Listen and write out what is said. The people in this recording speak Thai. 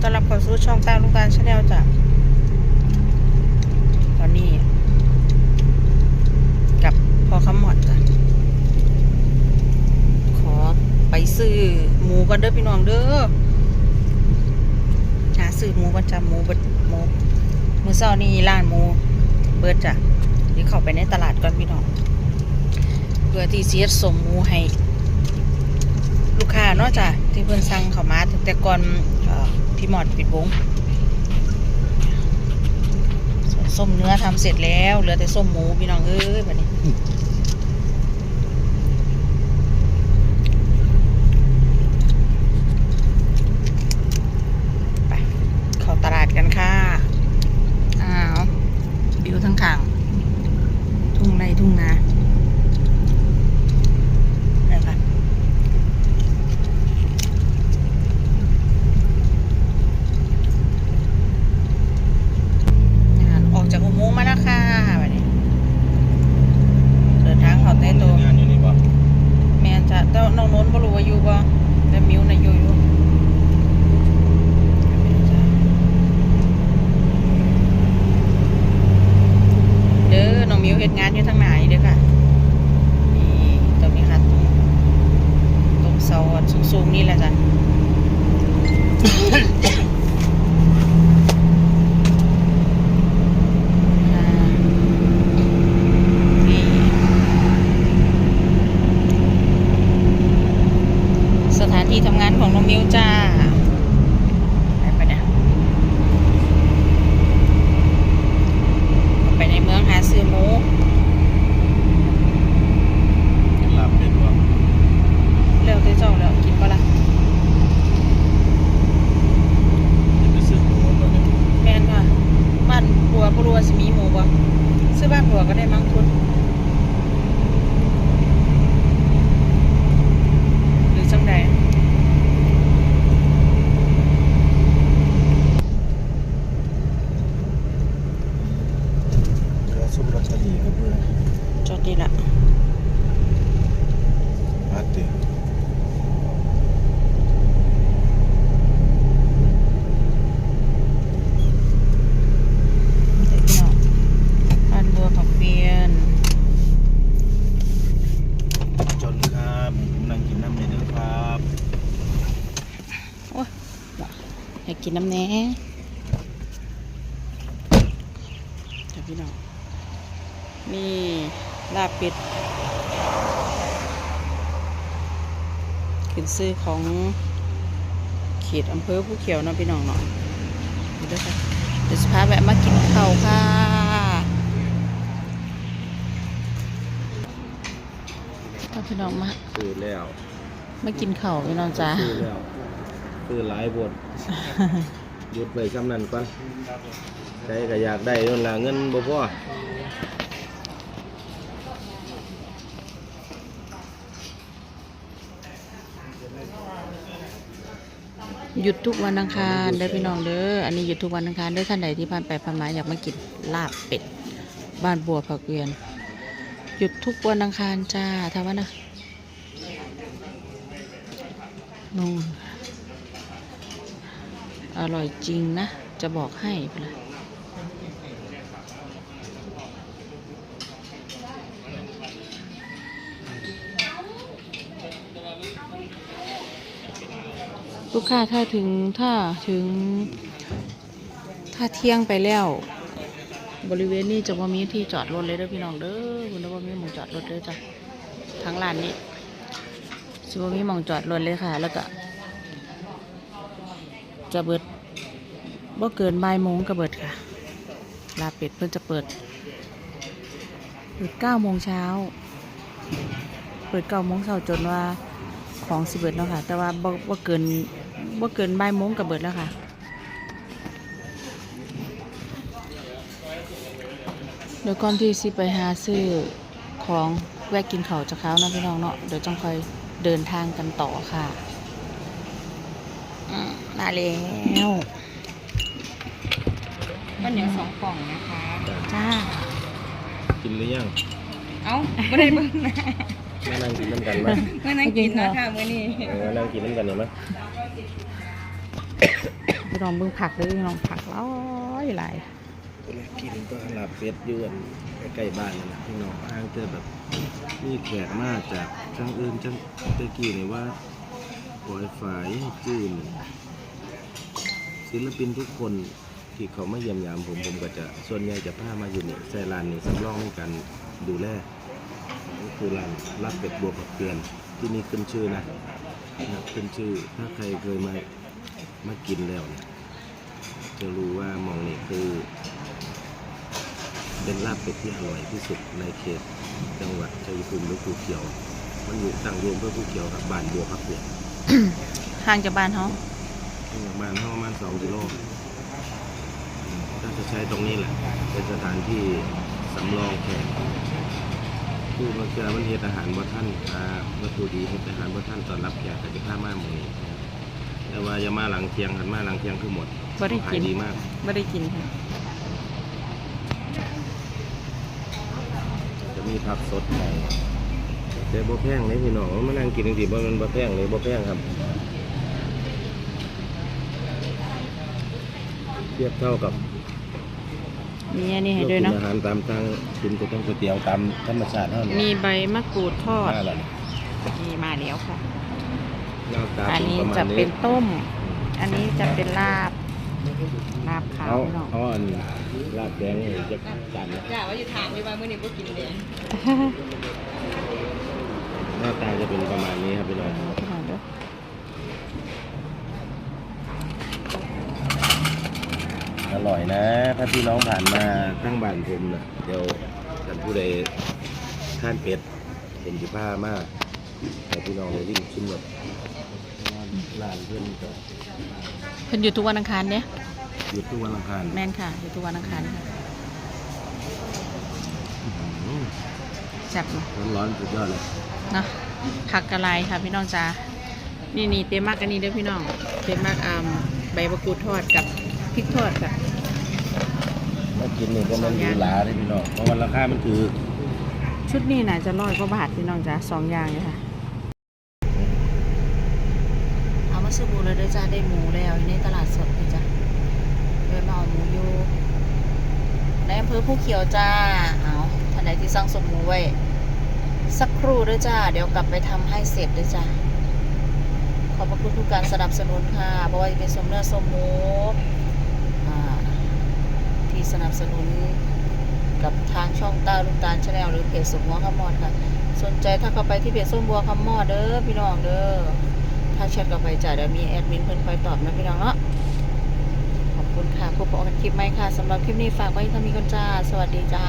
ต้อนรับเข้าสู่ช่องตามลูกตาลชาแนลจ้ะตอนนี้ กับพอคำหมอดจ้ะขอไปซื้อหมูกันเด้อพี่น้องเด้อหาซื้อหมูกันจ้ะหมูเบิดหมูมือเช้านี้ร้านหมูเบิดจ้ะเดี๋ยวเข้าไปในตลาดก่อนพี่น้องเพื่อที่เฮ็ดส่งหมูให้ลูกค้าเนาะจ้ะที่เพิ่นสั่งเข้ามาตั้งแต่ก่อน พี่หมอดปิดวงส่วนส้มเนื้อทำเสร็จแล้ว เหลือแต่ส้มหมูพี่น้องเอ้ยแบบนี้ Yeah. ก็ได้มั้งคุณหรือจังใด เรือซุปรัชนีครับเพื่อน จดดีละ อาติ เด็กพี่น้องบ้านบัวผักเปียน จนครับนั่งกินน้ำในเด้อครับ โอ้ยอยา กกินน้ำแหน่เดี๋ยวพี่น้องนี่ลาบเป็ดขึ้นซื้อของเขตอำเภอผู้เขียวเนาะพี่น้องเนาะเดี๋ยวเด้อค่ะเดี๋ยวสพาแวะมากินข้าวค่ะถ้าพี่น้องมาซื้อแล้ว มากินข้าวพี่น้องจ้า ซื้อแล้ว ซื้อหลายบทหยุดไปคำนั้นก่อนใครก็อยากได้นั่นล่ะเงินบ่พอหยุดทุกวันอังคารเด้อพี่น้องเด้ออันนี้หยุดทุกวันอังคารเด้อท่านใดที่ผ่านไปผ่านมาอยากมากินลาบเป็ด บ้านบัวผักเกวียน หยุดทุกวันอังคารจ้าทาว่านะนู่น อร่อยจริงนะ จะบอกให้ไปเลยลูกค้าถ้าถึงถ้าถึง ถ้าเที่ยงไปแล้ว บริเวณนี้จะว่มีที่จอดรถเลยเด้อพี่น้องเด้อคุณว่มีหมองจอดรถเลยจ้ะทั้งร้านนี้จะว่มีหมองจอดรถเลยค่ะ แล้วก็ จะเบิดบ่เกินบ่ายโมงก็เบิดค่ะ ลาเป็ดเพิ่นจะเปิด เปิดเก้าโมงเช้า เปิดเก้าโมงเช้าจนว่าของสิเบิดเนาะค่ะ แต่ว่าบ่บ่เกินบ่เกินบ่ายโมงก็เบิดแล้วค่ะเดี๋ยวก่อนที่สิไปหาซื้อของแวะกินข้าวจากเข้านะพี่น้องเนาะเดี๋ยวจังค่อยเดินทางกันต่อค่ะ มมาแล้วข้าวเหนียวสองกล่องนะคะจ้ากินหรือยัง เอ้าไม่ได้เบิ่งนะมานั่งกินน้ำกันไหมไม่นั่งกินนะค่ะมื้อนี้เออมานั่งกินน้ำกันเห็นไหมพี่น้องเบิ่งผักเด้อพี่น้องผักร้อยหลายก็เลยกินก็ลาบเป็ดอยืนใกล้ๆบ้านนั่นแหละพี่น้องอ้างเจอแบบมีแขกมาจากจังอื่นจังตะกี้นี่ว่าปล่อยฝ่ายจื่น ศิลปินทุกคนที่เขามาเยี่ยมยามผมผมก็จะส่วนใหญ่จะพามาอยู่นี่ใส่ร้านนี่สำรองในการดูแลก็คือร้านลาบเป็ดบัวกกับเกลือนที่นี่ขึ้นชื่อนะนะขึ้นชื่อถ้าใครเคยมามากินแล้วเนี่ยจะรู้ว่ามองนี่คือเป็นลาบเป็ดที่อร่อยที่สุดในเขตจังหวัดชัยภูมิหรือภูเขียว มันอยู่ตั้งรวมเพื่อภูเขียวครับบ้านบัวพักเปียกห่างจากบ้านเฮา บ้านเท่าประมาณสองกิโลอืมก็จะใช้ตรงนี้แหละ เป็นสถานที่สำรองแขกผู้มาเจอมันเฮ็ดอาหารบ่ท่านอ่าวัตถุดีเฮ็ดอาหารบ่ท่านตอนรับแขกก็จะพามาหมองนี้แต่ว่าอย่ามาหลังเที่ยงหันมาหลังเที่ยงคือหมดบ่ได้ขากิยนดีมากบ่ได้กินค่ะจะมีผักสดใหม่แต่บ่แพงเลยพี่น้องมานั่งกินจริงๆบ่แมันบ่แพงเลยบ่แพงครับ เทียบเท่ากับมีอันนี้ให้เราด้วยกินเนาะอาหารตามทางกินก๋วยเตี๋ยวก๋วยเตี๋ยวตามธรรมชาติเท่านั้นมีใบมะกรูดทอดน่าละนี่มาแล้วค่ะ หน้าตาอันเป็นนี้ประมาจะณเป็นี้นต้ม อันนี้จะเป็นลาบ ลาบขาวเอาพี่น้อง เอาอันลาบแดงนี่จะจานละจ้าว่าอยู่ถามอยู่ว่ามื้อนี้บ่กินเลยหน้าตาจะเป็นประมาณนี้ครับพี่น้อง พี่น้องเด้อ อ ร่อยนะ ถ้าพี่น้องผ่านมาทั้งบ้านผมนะเดี๋ยวท่านผู้ใดท่านเป็ดเห็นจีผ้ามากแต่พี่น้องเลยวิ่งชิมแบบร้านเพื่อนก็เพิ่นอยู่ทุกวันอังคารเนี่ยหยุดทุกวันอังคารแม่นค่ะอยู่ทุกวันอังคารค่ะอื้อแซ่บเนาะหือร้อนๆสุดยอดเลยเนาะผักกะลายค่ะพี่น้องจ้านี่นี่เต็มมากอันนี้เด้อพี่น้องเต็มมากอ่าใบมะกรูดทอดกับพริกทอดค่ะ มากินนี่ก็มันดูหลาเลยพี่น้องเพราะว่าราคามันถือชุดนี้น่าจะร้อยกว่าบาทพี่น้องจ้าสองอย่างเลยค่ะ เอามาซื้อหมูเลยเด้อจ้าได้หมูแล้วอยู่ในตลาดสดเลยจ้าเลยมาเอาหมูอยู่ในอำเภอผู้เขียวจ้าเอาท่านใดที่สั่งสมหมูไว้สักครู่เด้อจ้า เดี๋ยวกลับไปทำให้เสร็จเด้อจ้าขอบพระคุณทุกการสนับสนุนค่ะเพราะว่าจะเป็นสมเนื้อสมหมูอ่า ที่สนับสนุนกับทางช่องต้าลุงตาลชาแนลหรือเพจสมบัวขมอดค่ะ สนใจถ้าเข้าไปที่เพจส้มบัวขมอดเด้อพี่น้องเด้อถ้าแชทเข้าไปจ้ะเดี๋ยวมีแอดมินเพิ่นคอยตอบนะพี่น้องเนาะขอบคุณค่ะพบกันคลิปใหม่ค่ะสำหรับคลิปนี้ฝากไว้ถ้ามีกันจ้า สวัสดีจ้า